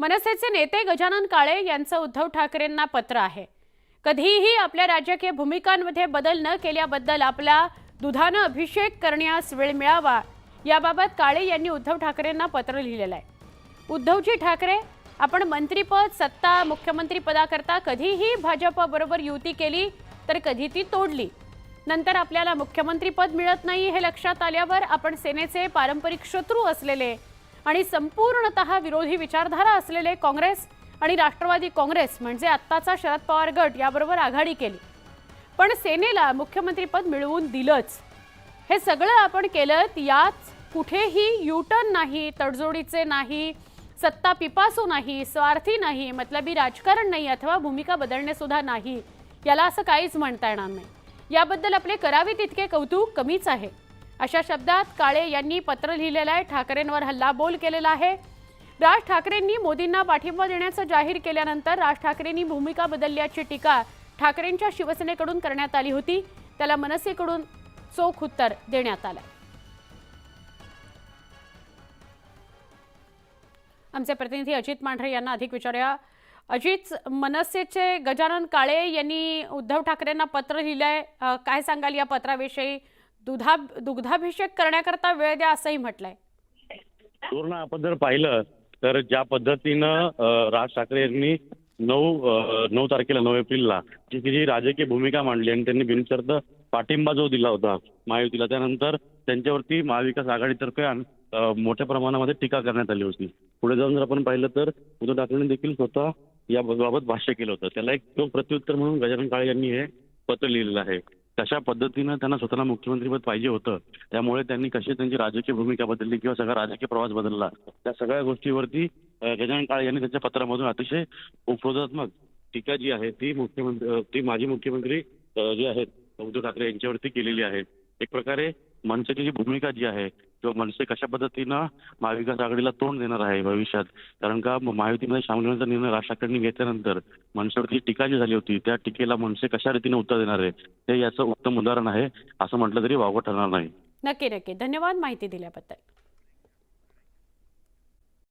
मनसेचे नेते गजानन काळे यांचं उद्धव ठाकरेंना पत्र आहे. कधीही आपल्या राजकीय भूमिकांमध्ये बदल न केल्याबद्दल आपला दुधानं अभिषेक करण्यास वेळ मिळावा याबाबत काळे यांनी उद्धव ठाकरेंना पत्र लिहिलेलं आहे. उद्धवजी ठाकरे आपण मंत्रीपद सत्ता मुख्यमंत्रीपदाकरता कधीही भाजपबरोबर युती केली तर कधी ती तोडली? नंतर आपल्याला मुख्यमंत्रीपद मिळत नाही हे लक्षात आल्यावर आपण सेनेचे पारंपरिक शत्रू असलेले आणि संपूर्णतः विरोधी विचारधारा असलेले काँग्रेस आणि राष्ट्रवादी काँग्रेस म्हणजे आत्ताचा शरद पवार गट याबरोबर आघाडी केली. पण सेनेला मुख्यमंत्रीपद मिळवून दिलंच. हे सगळं आपण केलं याच कुठेही युटर्न नाही तडजोडीचे नाही सत्ता पिपासू नाही स्वार्थी नाही मतलबी राजकारण नाही अथवा भूमिका बदलणे सुद्धा नाही. याला असं काहीच म्हणता येणार नाही. याबद्दल आपले करावे तितके कौतुक कमीच आहे. अशा शब्दात काळे यांनी पत्र लिहिलेलं आहे. ठाकरेंवर हल्लाबोल केलेला आहे. राज ठाकरेंनी मोदींना पाठिंबा देण्याचं जाहीर केल्यानंतर राज ठाकरेंनी भूमिका बदलल्याची टीका ठाकरेंच्या शिवसेनेकडून करण्यात आली होती. त्याला मनसेकडून चोख उत्तर देण्यात आलं. आमचे प्रतिनिधी अजित मांढरे यांना अधिक विचारूया. अजित मनसेचे गजानन काळे यांनी उद्धव ठाकरेंना पत्र लिहिलंय. काय सांगाल या पत्राविषयी? दुधा दुग्धाभिषेक करण्याकरता वेळ द्या असंही म्हटलंय. पूर्ण आपण जर पाहिलं तर ज्या पद्धतीनं राज ठाकरे यांनी नऊ नऊ तारखेला नऊ एप्रिलला जी जी राजकीय भूमिका मांडली आणि त्यांनी बिनशर्त पाठिंबा जो दिला होता महायुतीला त्यानंतर त्यांच्यावरती महाविकास आघाडीतर्फे मोठ्या प्रमाणामध्ये टीका करण्यात आली होती. पुढे जाऊन जर आपण पाहिलं तर उद्धव ठाकरेंनी देखील स्वतः या बाबत भाष्य केलं होतं. त्याला एक तो प्रत्युत्तर म्हणून गजानन काळे यांनी हे पत्र लिहिलेलं आहे. कशा पद्धतीनं त्यांना स्वतःला मुख्यमंत्रीपद पाहिजे होतं त्यामुळे त्यांनी कशी त्यांची राजकीय भूमिका बदलली किंवा सगळा राजकीय प्रवास बदलला त्या सगळ्या गोष्टीवरती गजानन काळे यांनी त्यांच्या पत्रामधून अतिशय उपरोधात्मक टीका जी आहे ती मुख्यमंत्री ती माजी मुख्यमंत्री जे आहेत उद्धव ठाकरे यांच्यावरती केलेली आहे. एक प्रकारे मनसेची जी भूमिका जी आहे किंवा मनसे कशा पद्धतीनं महाविकास आघाडीला तोंड देणार आहे भविष्यात? कारण का महायुतीमध्ये सामील होण्याचा निर्णय राज ठाकरेंनी घेतल्यानंतर मनसेवरती टीका जी झाली होती त्या टीकेला मनसे कशा रीतीने उत्तर देणार आहे ते याचं उत्तम उदाहरण आहे असं म्हटलं तरी वावगं ठरणार नाही. नक्की नक्की. धन्यवाद माहिती दिल्याबद्दल.